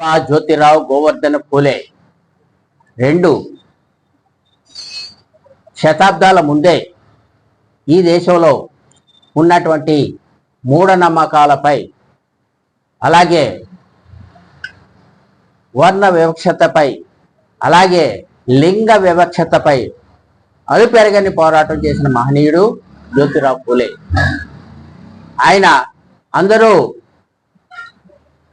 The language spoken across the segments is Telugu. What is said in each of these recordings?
జ్యోతిరావు గోవర్ధన పూలే. రెండు శతాబ్దాల ముందే ఈ దేశంలో ఉన్నటువంటి మూఢనమ్మకాలపై అలాగే వర్ణ వివక్షతపై అలాగే లింగ వివక్షతపై అలుపెరగని పోరాటం చేసిన మహనీయుడు జ్యోతిరావు పూలే. ఆయన అందరూ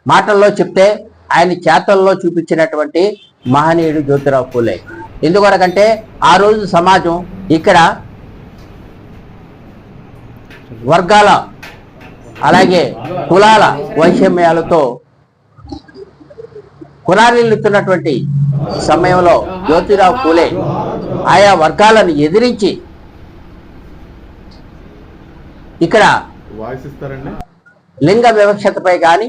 మాటల్లో చెప్తే ఆయన చేతల్లో చూపించినటువంటి మహనీయుడు జ్యోతిరావు పూలే. ఎందుకొరకంటే ఆ రోజు సమాజం ఇక్కడ వర్గాల అలాగే కులాల వైషమ్యాలతో కులారిల్లుతున్నటువంటి సమయంలో జ్యోతిరావు పూలే ఆయా వర్గాలను ఎదిరించి ఇక్కడ లింగ వివక్షతపై కానీ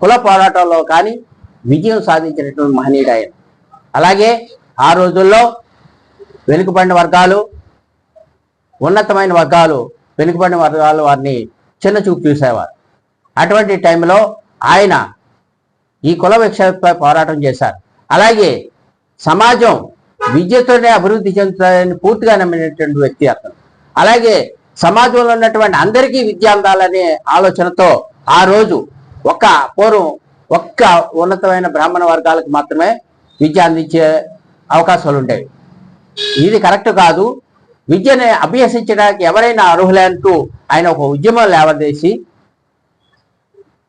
కుల పోరాటంలో కానీ విజయం సాధించినటువంటి మహనీయుడు ఆయన. అలాగే ఆ రోజుల్లో వెనుకబడిన వర్గాలు ఉన్నతమైన వర్గాలు వెనుకబడిన వర్గాలు వారిని చిన్న చూపు చూసేవారు. అటువంటి టైంలో ఆయన ఈ కుల వివక్షతపై పోరాటం చేశారు. అలాగే సమాజం విద్యతోనే అభివృద్ధి చెందుతాయని పూర్తిగా నమ్మినటువంటి వ్యక్తి అతను. అలాగే సమాజంలో ఉన్నటువంటి అందరికీ విద్య అందాలనే ఆలోచనతో ఆ రోజు ఒక్క పూర్వం ఒక్క ఉన్నతమైన బ్రాహ్మణ వర్గాలకు మాత్రమే విద్య అందించే అవకాశాలు ఉండేవి ఇది కరెక్ట్ కాదు. విద్యని అభ్యసించడానికి ఎవరైనా అర్హులే అంటూ ఆయన ఒక ఉద్యమం లేవదేసి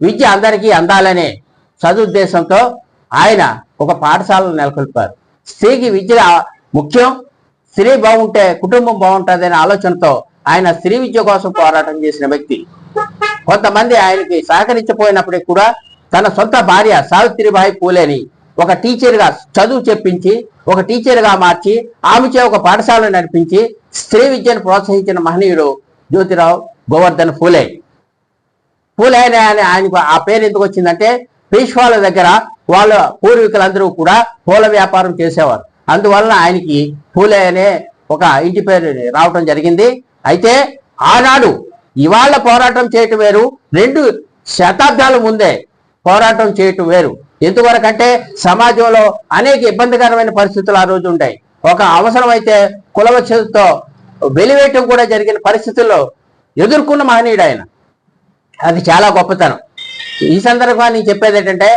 విద్య అందరికీ అందాలనే సదుద్దేశంతో ఆయన ఒక పాఠశాలను నెలకొల్పారు. స్త్రీకి విద్య ముఖ్యం. స్త్రీ బాగుంటే కుటుంబం బాగుంటుంది అనే ఆలోచనతో ఆయన స్త్రీ విద్య కోసం పోరాటం చేసిన వ్యక్తి కొంతమంది ఆయనకి సహకరించపోయినప్పటికి కూడా తన సొంత భార్య సావిత్రిబాయి పూలేని ఒక టీచర్గా చదువు చెప్పించి ఒక టీచర్గా మార్చి ఆమెచే ఒక పాఠశాలను నడిపించి స్త్రీ విద్యను ప్రోత్సహించిన మహనీయుడు జ్యోతిరావు గోవర్ధన్ ఫూలే పూలే అని ఆయనకు ఆ పేరు ఎందుకు వచ్చిందంటే పీష్వాల దగ్గర వాళ్ళ పూర్వీకులందరూ కూడా పూల వ్యాపారం చేసేవారు. అందువలన ఆయనకి పూలే అనే ఒక ఇంటి పేరు రావటం జరిగింది. అయితే ఆనాడు ఇవాళ పోరాటం చేయటం వేరు. రెండు శతాబ్దాల ముందే పోరాటం చేయటం వేరు. ఎందువరకంటే సమాజంలో అనేక ఇబ్బందికరమైన పరిస్థితులు ఆ రోజు ఉంటాయి ఒక అవసరమైతే కులవచ్చతో వెలివేయటం కూడా జరిగిన పరిస్థితుల్లో ఎదుర్కొన్న మహనీయుడు ఆయన. అది చాలా గొప్పతనం. ఈ సందర్భంగా నేను చెప్పేది ఏంటంటే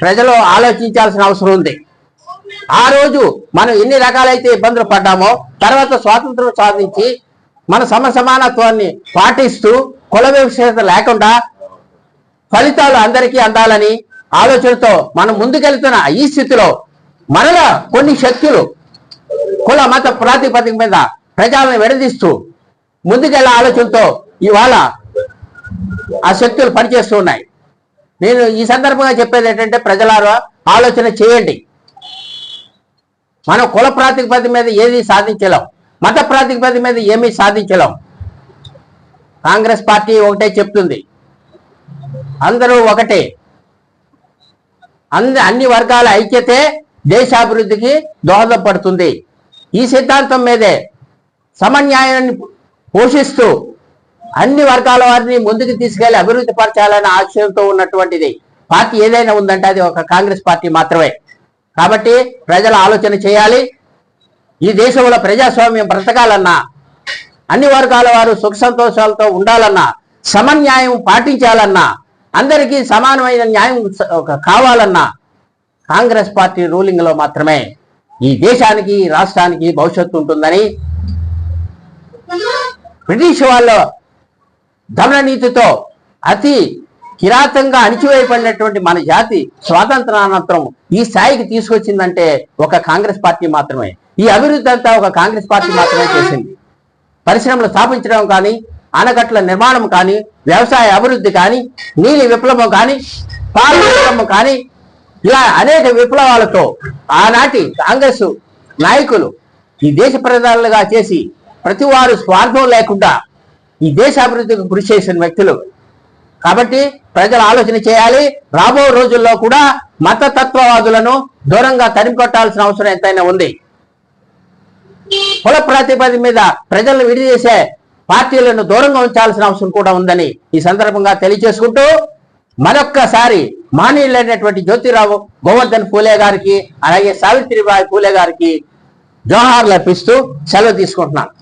ప్రజలు ఆలోచించాల్సిన అవసరం ఉంది. ఆ రోజు మనం ఎన్ని రకాలైతే ఇబ్బందులు పడ్డామో తర్వాత స్వాతంత్రం సాధించి మన సమసమానత్వాన్ని పాటిస్తూ కుల వివక్షత లేకుండా ఫలితాలు అందరికీ అందాలని ఆలోచనతో మనం ముందుకెళ్తున్న ఈ స్థితిలో మనలో కొన్ని శక్తులు కుల మత ప్రాతిపదిక మీద ప్రజలను విడదీస్తూ ముందుకెళ్ళే ఆలోచనతో ఇవాళ ఆ శక్తులు పనిచేస్తూ ఉన్నాయి. నేను ఈ సందర్భంగా చెప్పేది ఏంటంటే ప్రజలారా ఆలోచన చేయండి. మనం కుల ప్రాతిపదిక మీద ఏది సాధించలేం. మత ప్రాతిపదిక మీద ఏమీ సాధించలేం. కాంగ్రెస్ పార్టీ ఒకటే చెప్తుంది. అందరూ ఒకటే. అంద అన్ని వర్గాల ఐక్యతే దేశాభివృద్ధికి దోహదపడుతుంది. ఈ సిద్ధాంతం మీదే సమన్యాయాన్ని పోషిస్తూ అన్ని వర్గాల వారిని ముందుకు తీసుకెళ్ళి అభివృద్ధి పరచాలనే ఆశయంతో ఉన్నటువంటిది. పార్టీ ఏదైనా ఉందంటే అది ఒక కాంగ్రెస్ పార్టీ మాత్రమే. కాబట్టి ప్రజలు ఆలోచన చేయాలి. ఈ దేశంలో ప్రజాస్వామ్యం బ్రతకాలన్నా అన్ని వర్గాల వారు సుఖ సంతోషాలతో ఉండాలన్నా సమన్యాయం పాటించాలన్నా అందరికీ సమానమైన న్యాయం కావాలన్నా కాంగ్రెస్ పార్టీ రూలింగ్లో మాత్రమే ఈ దేశానికి రాష్ట్రానికి భవిష్యత్తు ఉంటుందని బ్రిటిష్ వాళ్ళ దమన నీతితో అతి కిరాతంగా అణిచివేయబడినటువంటి మన జాతి స్వాతంత్రానంతరం ఈ స్థాయికి తీసుకొచ్చిందంటే ఒక కాంగ్రెస్ పార్టీ మాత్రమే. ఈ అభివృద్ధి అంతా ఒక కాంగ్రెస్ పార్టీ మాత్రమే చేసింది. పరిశ్రమలు స్థాపించడం కానీ ఆనకట్ల నిర్మాణం కానీ వ్యవసాయ అభివృద్ధి కానీ నీలి విప్లవం కానీ పాల విప్లవం కానీ ఇలా అనేక విప్లవాలతో ఆనాటి కాంగ్రెస్ నాయకులు ఈ దేశ ప్రధానులుగా చేసి ప్రతి వారు స్వార్థం లేకుండా ఈ దేశ అభివృద్ధికి కృషి చేసిన వ్యక్తులు కాబట్టి ప్రజలు ఆలోచన చేయాలి. రాబో రోజుల్లో కూడా మత తత్వవాదులను దూరంగా తరిమికొట్టాల్సిన అవసరం ఎంతైనా ఉంది. కుల ప్రాతిపదిక మీద ప్రజలను విడిచేసే పార్టీలను దూరంగా ఉంచాల్సిన అవసరం కూడా ఉందని ఈ సందర్భంగా తెలియజేసుకుంటూ మరొక్కసారి మానీయులైనటువంటి జ్యోతిరావు గోవర్ధన్ పూలే గారికి అలాగే సావిత్రిబాయి పూలే గారికి జోహార్లు అర్పిస్తూ సెలవు తీసుకుంటున్నాను.